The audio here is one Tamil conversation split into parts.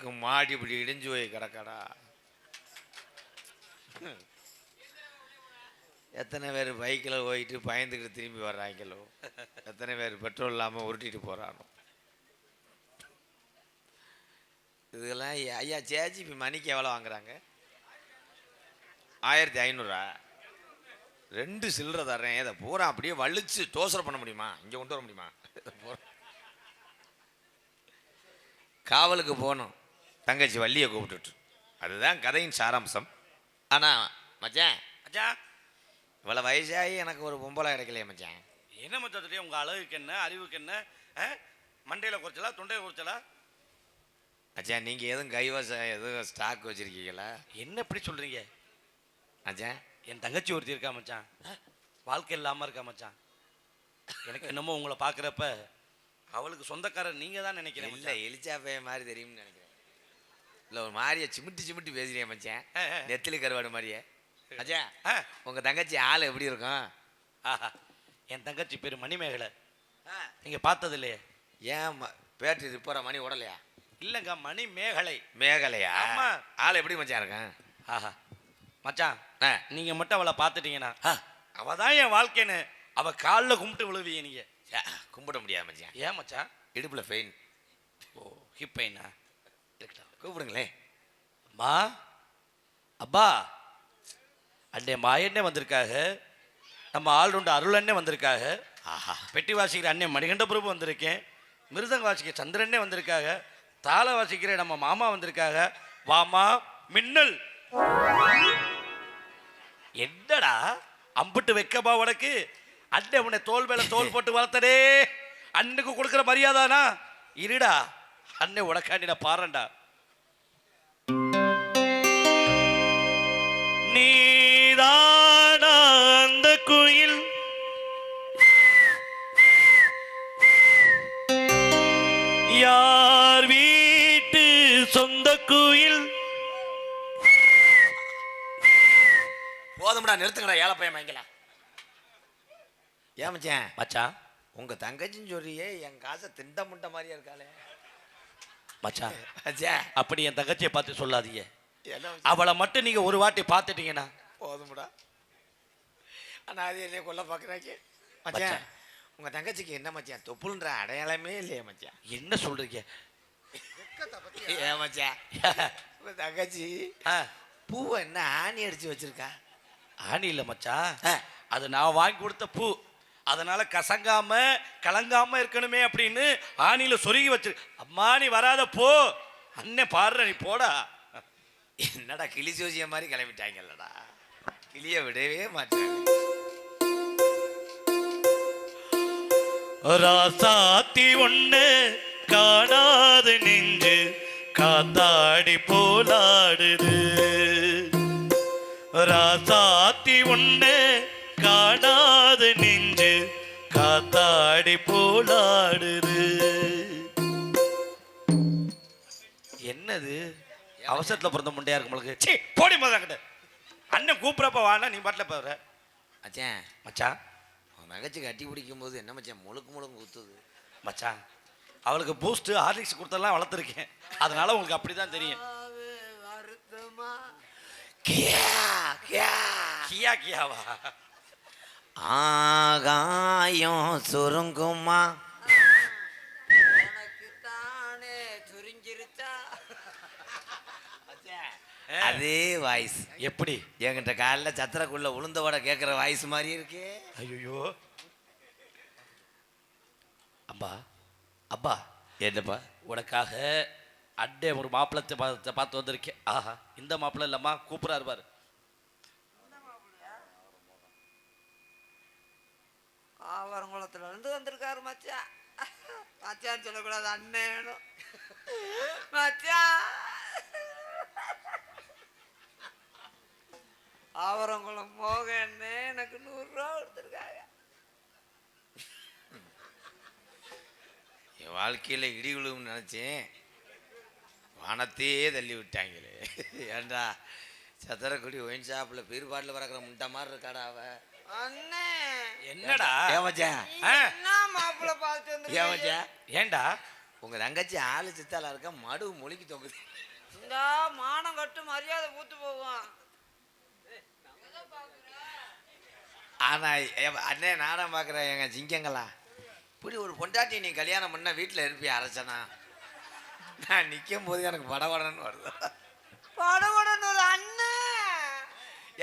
மூணடுக்கு மாடி இப்படி இடிஞ்சு போய் கிடக்கடா. எத்தனை பேர் பைக்கில் போயிட்டு பயந்துக்கிட்டு திரும்பி வர்றாங்களோ? எத்தனை பேர் பெட்ரோல் இல்லாமல் உருட்டிட்டு போகிறானோ இதெல்லாம் ஐயா- ஐயா ஜேஜிபி மணிக்கு எவ்வளோ வாங்குறாங்க? ஆயிரத்தி ஐநூறா? ரெண்டு சில்லறை தர்றேன். இதை பூரா அப்படியே வலிச்சு டோசரை பண்ண முடியுமா? இங்கே கொண்டு வர முடியுமா? காவலுக்கு போகணும். தங்கச்சி வள்ளியை கூப்பிட்டுட்டு. அதுதான் கதையின் சாராம்சம். ஆனால் மச்சான் மச்சான் இவ்வளோ வயசாகி எனக்கு ஒரு பொம்பளை கிடைக்கலையே மச்சான். என்ன மச்சான் தெரியும்? உங்க அழகுக்கு என்ன அறிவுக்கு என்ன? மண்டையில குறைச்சலா தொண்டையில குறைச்சலா? மச்சான் நீங்கள் எதுவும் கைவசம் எதுவும் ஸ்டாக் வச்சுருக்கீங்களா? என்ன இப்படி சொல்றீங்க? மச்சான். என் தங்கச்சி ஒருத்தி இருக்கா மச்சான். வாழ்க்கை இல்லாம இருக்கா மச்சான். எனக்கு என்னமோ உங்களை பார்க்குறப்ப அவளுக்கு சொந்தக்காரர் நீங்க தான் நினைக்கிறேன் இல்லை எலிச்சா பையன் மாதிரி தெரியும்னு நினைக்கிறேன். இல்லை ஒரு மாதிரியே சிமிட்டி சிமிட்டி பேசுகிறேன் மச்சான். நெத்திலி கருவாடு மாதிரியே. மச்சான் உங்கள் தங்கச்சி ஆள் எப்படி இருக்கும்? ஆஹா என் தங்கச்சி பேர் மணிமேகலை. நீங்க பார்த்தது இல்லையே ஏன் பேட்டரி ரிப்போற மணி உடலையா இல்லைங்க மணி மேகலை மேகலையா. ஆள் எப்படி மச்சான் இருக்கான் ஆஹா. மச்சான் ஆ. நீங்க மட்டும் அவளை பார்த்துட்டீங்கன்னா ஆ. அவ தான் என் வாழ்க்கைன்னு அவ காலில் கும்பிட்டு விழுவீங்க நீங்க. ச்சே, கும்பிட முடியாது மச்சான். ஏன் மச்சான்? இடுப்புல ஃபெயின் ஓ ஹிப் பெயினா இருக்கட்டும் கூப்பிடுங்களே அம்மா அப்பா அண்ணே மாயண்ணே வந்திருக்காக. நம்ம ஆளுண்டு அருளண்ணே வந்திருக்காக. ஆஹா. பெட்டி வாசிக்கிற அண்ணே மணிகண்ட பிரபு வந்திருக்கேன். மிருதங்க வாசிக்கிற சந்திரண்ணே வந்திருக்காக. தாள வாசிக்கிற நம்ம மாமா வந்திருக்காக. வாமா மின்னல். என்னடா? அம்புட்டு வைக்கபா உனக்கு? அண்ணே உன்னை தோல் மேல தோல் போட்டு வளர்த்தடே அண்ணுக்கு கொடுக்குற மரியாதானா. இருடா. அண்ணே உனக்காண்டி நான் பாறேன்டா போதும்டா நிறுத்துங்கடா ஏழை பையன் வாங்கிக்கலாம் ஏன் மச்சான்? மச்சான். உங்க தங்கச்சின்னு சொல்றியே என் காசை திண்ட முண்ட மாதிரியா இருக்காளே. மச்சான். மச்சான். அப்படி என் தங்கச்சியை பார்த்து சொல்லாதீங்க. என்ன? அவளை மட்டும் நீங்க ஒரு வாட்டி பார்த்துட்டீங்கன்னா. போதும்டா. ஆனா அது என்னைய கொல்ல பாக்குறாங்க மச்சான் மச்சான். உங்க தங்கச்சிக்கு என்ன மச்சான்? தொப்புள்ன்ற அடையாளமே இல்லையே மச்சான். என்ன சொல்றீங்க? ஏன் மச்சான்? உங்க தங்கச்சி ஆ, பூவை என்ன ஆணி அடிச்சு வச்சிருக்கா? ஆணி இல்ல மச்சான் ஆ. அது நான் வாங்கி கொடுத்த பூ. அதனால கசங்காம கலங்காம இருக்கணுமே அப்படின்னு ஆணியில சொருகி வச்சிரு. அம்மா நீ வராத போ. அண்ணன் பாடுற நீ போடா. என்னடா கிளி ஜோசிய மாதிரி கிளம்பிட்டாங்கல்லடா. கிளிய விடவே மாட்டாங்க. ராசாத்தி ஒண்ணு காணாது நெஞ்சு. காத்தாடி போலாடுது. ஒண்ணு காணாது நெஞ்சு காத்தாடி போலாடுது. என்னது? அவசரத்துல பிறந்த முண்டையா இருக்கு உங்களுக்கு? சீ போடி முதல்ல அண்ணன் கூப்பிடப்ப வானா நீ பாட்டில் போற மச்சான். மச்சான் தங்கச்சி கட்டி பிடிக்கும் போது என்ன மச்சான் முழுக்கு முழுக்கு குத்துது. மச்சான் அவளுக்கு பூஸ்ட் ஹார்லிக்ஸ் கொடுத்தெல்லாம் வளர்த்துருக்கேன். அதனால உங்களுக்கு அப்படிதான் தெரியும். கியா கியா. கியா கியாவா? ஆகாயம் சுருங்குமா? எனக்கு தானே சுரிஞ்சிருச்சா அதே வாய்ஸ் எப்படி? என்கிட்ட காலைல சத்திரக்குள்ள உளுந்த வடை கேட்குற வாய்ஸ் மாதிரி இருக்கே. ஐயோ அப்பா அப்பா என்னப்பா? உனக்காக அட்டே ஒரு மாப்பிள்ளத்தை பார்த்து பார்த்து வந்திருக்கேன். ஆஹா இந்த மாப்பிள்ளை இல்லம்மா கூப்பிடாரு பாரு. ஆவரங்குளத்துல இருந்து வந்திருக்காரு மச்சான் மச்சான் சொல்லக்கூடாது அண்ணனும் மச்சான் ஆவரங்குளம் போக என்ன எனக்கு நூறுரூவா கொடுத்துருக்காங்க. என் வாழ்க்கையில் இடி விழுவும்னு நினச்சேன். வானத்தையே தள்ளி விட்டாங்களே ஏன்டா சத்திரக்குடி ஒயின் ஷாப்பில் பீர்பாட்டில் பறக்கிற முட்டை மாதிரி இருக்காடா அவ. அண்ணே. என்னடா? ஆ. என்ன மாப்பிள்ளை பார்த்து வந்து மச்சான் ஏன்டா உங்க தங்கச்சி ஆளு சித்தால இருக்க மடு மொழிக்கு தொங்குது. இந்த மானம் கட்டு மரியாதை பூத்து போகும் ஆனா எ- அண்ணே நாடகம் பார்க்குற எங்க ஜிங்கங்களா இப்படி ஒரு பொண்டாட்டி நீ கல்யாணம் பண்ண வீட்டில் இருப்பியா அரசனா? நான் நிற்கும் போது எனக்கு படபடன்னு வருது. படபடன்னு ஒரு அண்ணன்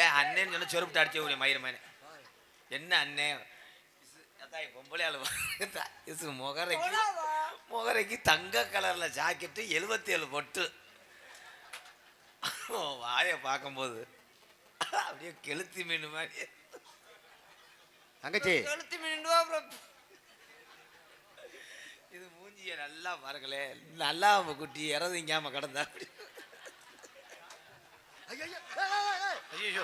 ஏன் அண்ணேன்னு சொன்ன சொருப்பிட்டு அடிச்சு ஒரு மயிரமேனே என்ன அண்ணே? அதான் பொம்பளை ஆளு. இது முகரைக்கு? முகரைக்கு தங்க கலர்ல ஜாக்கெட்டு எழுபத்தி ஏழு பொட்டு வாயை பார்க்கும்போது அப்படியே கெளுத்தி மீன் மாதிரி. தங்கச்சி. கழுத்து மின்னுவா மூஞ்சிய நல்லா பாருங்களே. நல்லா அவ குட்டி இறதிங்காம கிடந்தா. ஐயோ.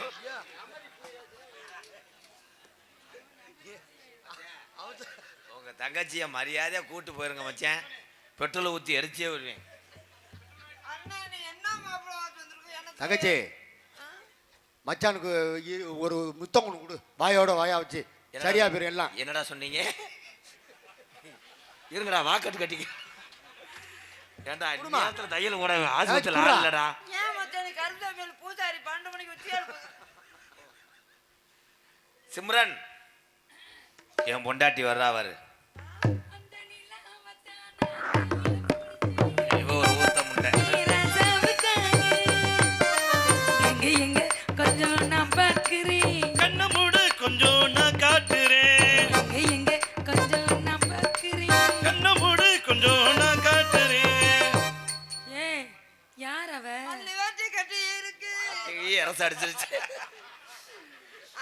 உங்க தங்கச்சிய மரியாதையா கூட்டு போயிருங்க மச்சான். பெட்ரோலை ஊத்தி எரிச்சே வருவேன். தங்கச்சி மச்சானுக்கு ஒரு முத்தம் ஒன்று கொடு. வாயோட வாயா வச்சு. சரியா போயிரும் எல்லாம். என்னடா சொன்னீங்க? இருங்கடா வாக்கட்டு கட்டிக்க ஏன்டா குடுமா. நேரத்துல தையல் கூட ஆஸ்பத்திரியில் குடுறா. ஆள் இல்லடா ஏன் மச்சான் பூசாரி பன்னெண்டு மணிக்கு வச்சியா சிம்ரன் என் பொண்டாட்டி வர்றா அவரு அரசு அடிச்சிருச்சு.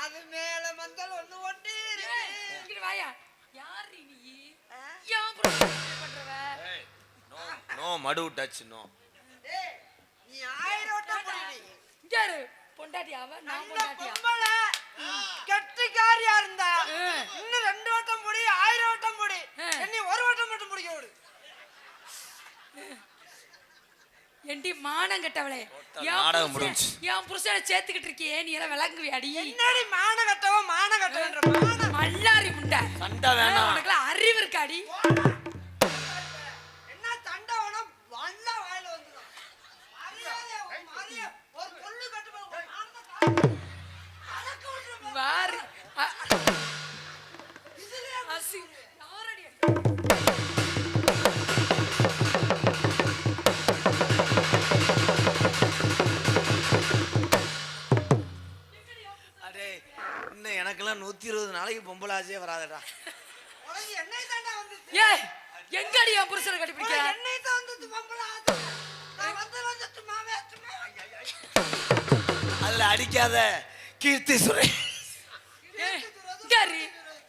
அது மேல மந்தல் ஒண்ணு ஒட்டி வாயா. யார் நீ? ஏன் பண்றவ? நோ மடு டச் நோ. நீ ஆயிரம் வட்டம் இங்க யாரு பொண்டாட்டி அவ? நான் பொண்டாட்டியா? பொம்பளை கெட்டிக்காரியா இருந்தா. இன்னும் ரெண்டு வட்டம் புடி ஆயிரம் வட்டம் புடி. என்னை ஒரு வட்டம் மட்டும் பிடிக்க விடு. என்டி மானம் கட்டவளே. என் நாடகம் புருஷன்- முடிஞ்சுச்சு. என் புருஷனை சேர்த்துக்கிட்டு இருக்கியே நீ எல்லாம் விளங்குவியாடி என்னடி மான கட்டவோ மான கட்டவன்ற மான மல்லாரி முண்டை. சண்டை வேணாம். உனக்குலாம் அறிவு இருக்காடி. ஏய் எங்கடி என் புருஷனை கட்டி பிடிக்க உனக்கு என்னை தான் பொம்பளை அதுல அடிக்காத கீர்த்தி சுரேஷ்.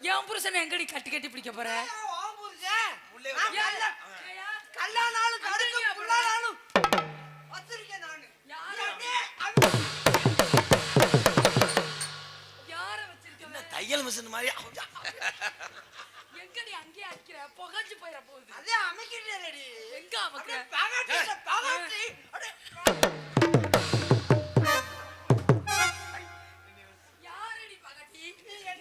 என் புருஷனை எங்கடி கட்டி கட்டி பிடிக்க போற? கல்யாணம் தையல் மிஷின் மாதிரி. எங்கடி அங்கேயே அடிக்கிற? புகஞ்சு போயிட போகுது. அதே அமைக்கிட்டேனடி. எங்க அமுக்குற? அப்படியே பகட்டி, பகட்டி, அப்படியே. யாரடி பகட்டி?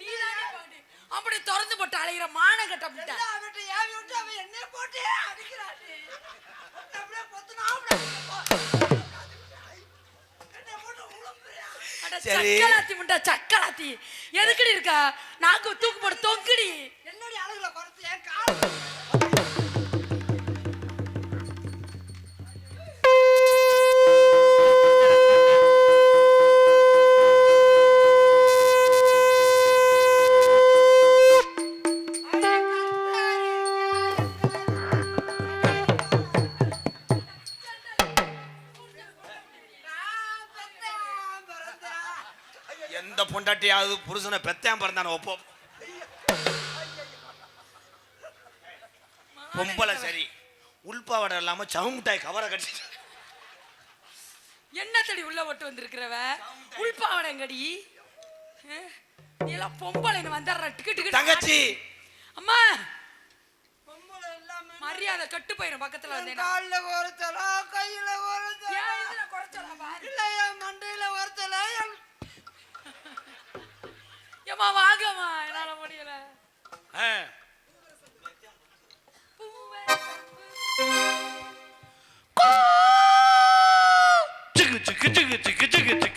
நீதானே பகட்டி. அப்படி திறந்து போட்டு அலைகிற மானம் கட்ட அவன்கிட்ட ஏவி விட்டு அவன் என்னைய போட்டு அடிக்கிறான்டி அப்படியே போ. என்னைய போட்டு உழுப்புறியா? அட சரி. சக்கலாத்தி முண்டை சக்கலாத்தி எதுக்குடி இருக்கா? நாக்கு தூக்கு போட்டு தொங்குடி. என்னடி பொண்டாட்டியாவது புருஷனை பெத்தான் பிறந்தான ஒப்போ பொம்பளை சரி. உள்பாவடை இல்லாம சவுமுட்டாய் கவரை கட்டி என்னத்தடி உள்ள போட்டு வந்திருக்கிறவ? உள்பாவடங்கடி நீ எல்லாம் பொம்பளைன்னு வந்துடுற. டிக்கு டிக்கு தங்கச்சி. அம்மா. பொம்பளை எல்லாமே மரியாதை கட்டு போயிடும் பக்கத்துல வந்தேன்னா கால்ல ஒருத்தலா கையில ஒருத்தலா இல்ல என் மண்டையில ஒருத்தலா ஏமா வாங்கம்மா என்னால முடியல. சிக்கு சிக்கு சிக்கு சிக்கு சிக்கு.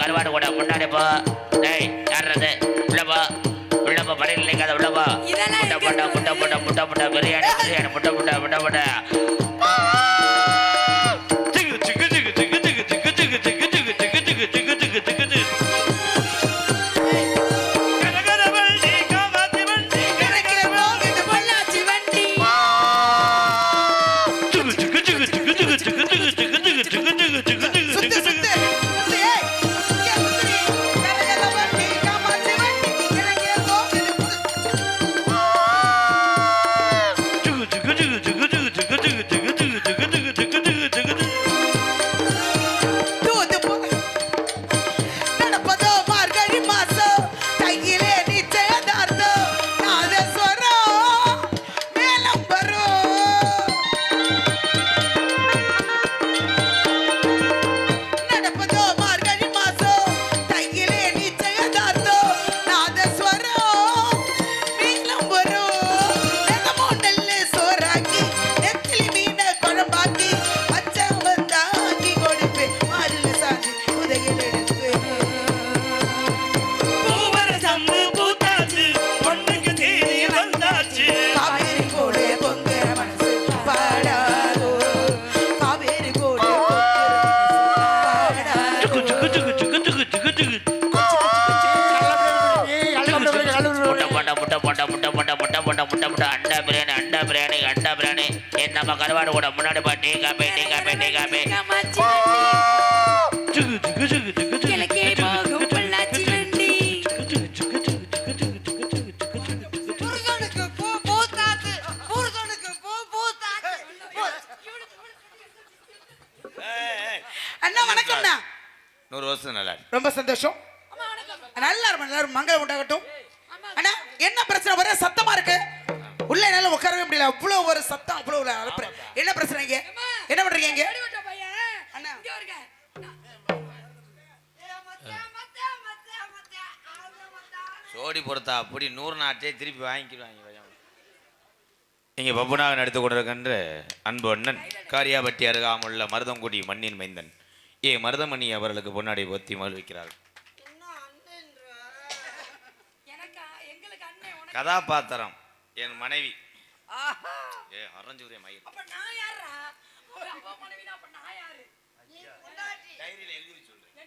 கருவாடு கூட முன்னாடி போ. டேய் யாருறது? உள்ளப்பா உள்ளப்பா படையில் நிற்காத உள்ளப்பா முட்டை போட்டா முட்டை போட்டா முட்டை போட்டா பிரியாணி பிரியாணி முட்டை போட்டா முட்டை போட்டா. நம்ம கருவாடு கூட முன்னாடி பா டீ காப்பி டீ காப்பி நூறு வருஷம் நல்லா ரொம்ப சந்தோஷம் நல்லா இருக்கும் நல்லா இருக்கும் உண்டாகட்டும் அண்ணா என்ன பிரச்சனை ஒரே சத்தமா இருக்கு உள்ள என்னால உட்காரவே முடியல அவ்வளோ ஒரு சத்தம் எப்படி பொறுத்தா அப்படி நூறு நாட்டே திருப்பி வாங்கிக்கிடுவாங்க நீங்கள் பப்புனாக நடித்து கொண்டிருக்கின்ற அன்பு அண்ணன் காரியாபட்டி அருகாமுள்ள மருதங்குடி மண்ணின் மைந்தன். ஏ மருதமணி அவர்களுக்கு பொன்னாடி ஒத்தி மகிழ்விக்கிறார்கள் கதாபாத்திரம் என் மனைவி. ஏ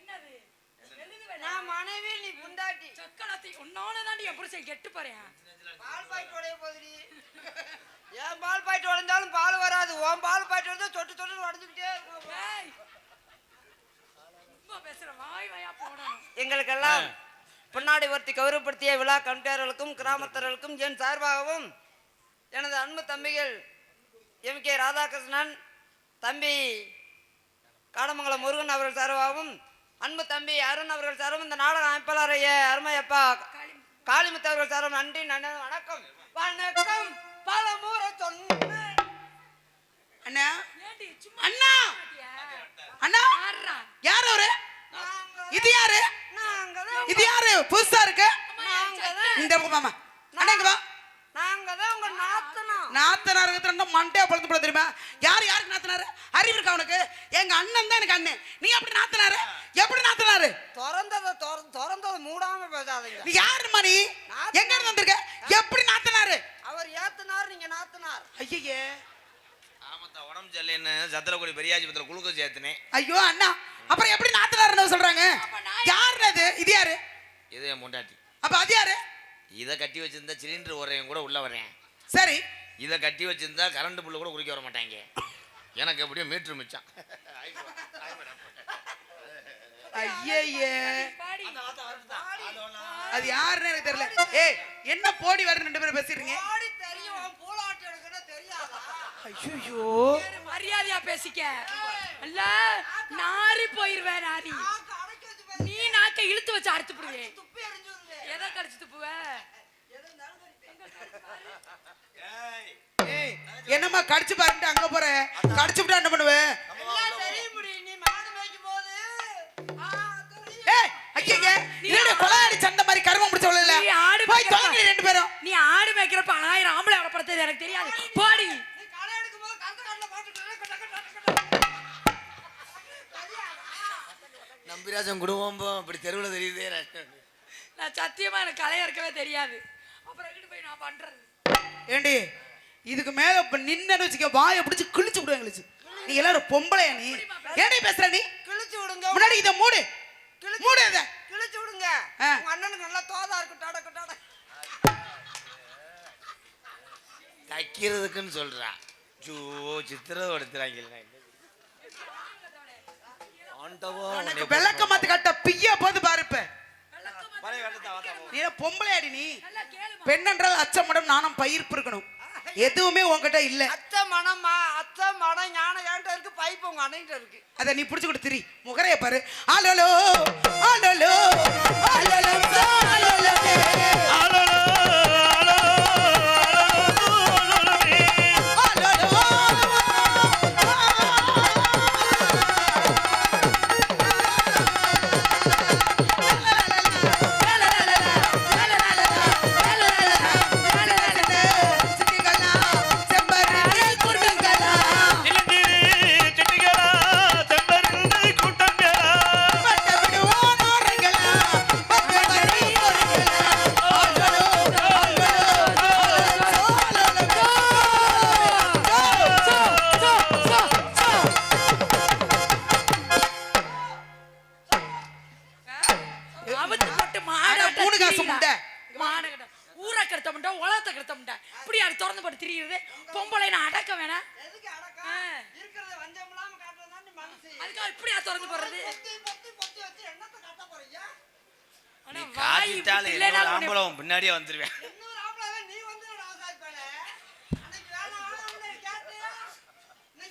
சொல்றேன். நான் மனைவி நீ புண்டாட்டி சக்கலத்தை உன்னோட தாண்டி என் கெட்டு போறேன். பால் உடைய போதுடி ஏன் பால் பாய்ட்டு உடைஞ்சாலும் பால் வராது. உன் பால் பாய்ட்டு உடைஞ்சா தொட்டு தொட்டு உடஞ்சுக்கிட்டே எங்களுக்கெல்லாம் பொன்னாடி ஒருத்தி கௌரவப்படுத்திய விழா கண்காரர்களுக்கும் கிராமத்தர்களுக்கும் என் சார்பாகவும் எனது அன்பு தம்பிகள் எம். கே. ராதாகிருஷ்ணன் தம்பி காடமங்கலம் முருகன் அவர்கள் சார்பாகவும் அன்பு தம்பி அருண் அவர்கள் சார்பாகவும் இந்த நாடக அமைப்பாளரைய அருமையப்பா. காளிமுத்து அவர்கள் சார்பாகவும் நன்றி நன்றி வணக்கம். வணக்கம். பல முறை சொன்னேன். அண்ணா. அண்ணா? அண்ணா. ஆடுறா. யார் அவரு? இது யாரு? இது யாரு? புதுசா இருக்கு? இந்த பக்கம் மாமா அண்ணா இங்க வா. நாத்தனார். இருக்கிற மண்டையா பழுத்து போட தெரியுமா? யார் யாருக்கு நாத்தனாரு? அறிவு இருக்கா அவனுக்கு எங்க அண்ணன் தான் எனக்கு அண்ணன். நீ எப்படி நாத்தனாரு? எப்படி நாத்தனாரு? திறந்ததை திற- திறந்ததை மூடாம பேசாதீங்க. நீ யாருமா நீ? எங்க இருந்து வந்திருக்க? எப்படி நாத்தனாரு? அவர் ஏத்துனார் நீங்க நாத்துனார். ஐயே ஆமாத்தா உடம்பு சரியில்லைன்னு சத்திரக்குடி பெரியாஜிபத்தில் குளுக்கோஸ் சேர்த்துனேன் ஐயோ அண்ணா. அப்புறம் எப்படி நாத்தனாருன்னு சொல்றாங்க? யாருன்னு அது? இது யாரு? இது என் முண்டாட்டி அப்ப அது யாரு? இதை கட்டி வச்சிருந்தா சிலிண்டர் உரையும் கூட உள்ள வரேன் சரி. இதை கட்டி வச்சிருந்தா கரண்ட் புல்லு கூட குடிக்க வர மாட்டாங்க எனக்கு எப்படியும் மீட்ரு மிச்சம். ஐயே. அது யாருன்னு எனக்கு தெரியல. ஏய் என்ன போடி வர ரெண்டு பேரும் பேசிடுறீங்க ஐயோ மரியாதையா பேசிக்க. அல்ல நாரி போயிருவேன் நாரி. நீ நாக்க இழுத்து வச்சு அறுத்து போடுவேன் எதை கடிச்சு துப்புவ? ஏய் என்னம்மா கடிச்சு பாருட்டு அங்க போற? கடிச்சு விட்டா என்ன பண்ணுவ? எல்லாம் தெரியும் முடி நீ மாடு மேய்க்கும் போது ஆ, தெரியும். ஏய் ஐயே என்னடி கொலையாடி சண்டை மாதிரி கருமம் முடிச்ச இல்ல நீ ஆடு போய் மேய்க்கிறப்ப- தொலைங்க ரெண்டு பேரும். நீ ஆடு மேய்க்கிறப்ப ஆயிரம் ஆம்பளை வளப்படுத்தது எனக்கு தெரியாது. போடி. நம்பிராஜன் குடும்பம் இப்படி தெருவில் தெரியுதே நான் சத்தியமா எனக்கு கலையா இருக்கவே தெரியாது. நான் பண்றது? ஏண்டி இதுக்கு மேல இப்ப நின்னு வச்சுக்க வாயை பிடிச்சு கிழிச்சு விடுவேன் கிழிச்சு நீ எல்லாரும் பொம்பளையா நீ? ஏண்டி பேசுற நீ? கிழிச்சு விடுங்க. முன்னாடி இதை மூடு. கிழிச்சு மூடு இதை. கிழிச்சு விடுங்க. உங்க அண்ணனுக்கு நல்லா தோதா இருக்கும் டாடா டாடா தைக்கிறதுக்குன்னு சொல்றா. ஜோ சித்திரப்படுத்துறாங்க உனக்கு விளக்க மாத்து கட்ட பிய்ய போது பாரு இப்ப. நீ பொம்பளையாடி நீ? நல்லா கேளுமா பெண்ணென்றால் அச்சமடம் நாணம் பயிர்ப்பு இருக்கணும் எதுவுமே உன்கிட்ட இல்ல. அத்தை மனம்மா அத்தை மனம் ஞானம் ஏன்ட்ட இருக்கு பைப்பு உங்க அண்ணன்ட்ட இருக்கு. அத நீ புடிச்சு கொடுத்து திரி. முகரைய பாரு. ஆலோலோ ஆலோலோ.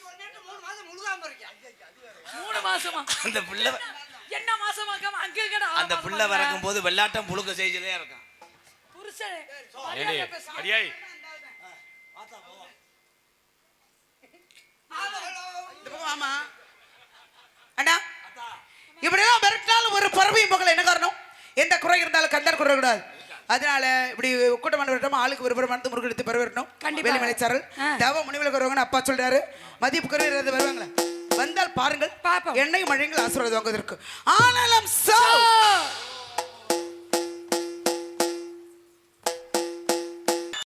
ஒரு நேற்று மூணு மாசம் மாசமா? அந்த புள்ள என்ன மாசமாக்காம அங்க இருக்கடா? அந்த புள்ள வரக்கும் போது வெள்ளாட்டம் புழுக்க செய்ததே இருக்கும் புருஷன் அடியாய். அண்ணா இப்படிலாம் மிரட்டினாலும் ஒரு பறவையும் போகல என்ன காரணம்? எந்த குறை இருந்தாலும் கண்டர் குறை கூடாது அதனால இப்படி கூட்டம் வரட்டும் ஆளுக்கு ஒரு மனது முருகெடுத்து பெறவிடணும் கண்டிப்பா. வேலி மலைச்சாரல் ஆ. தேவ முனிவில் வருவாங்கன்னு அப்பா சொல்றாரு மதிப்பு குறைவது வருவாங்களா வந்தால் பாருங்கள் பாப்போம். எண்ணெய் மழைங்கள் ஆசீர்வாதம் வாங்குவதற்கு ஆனாலும் சோ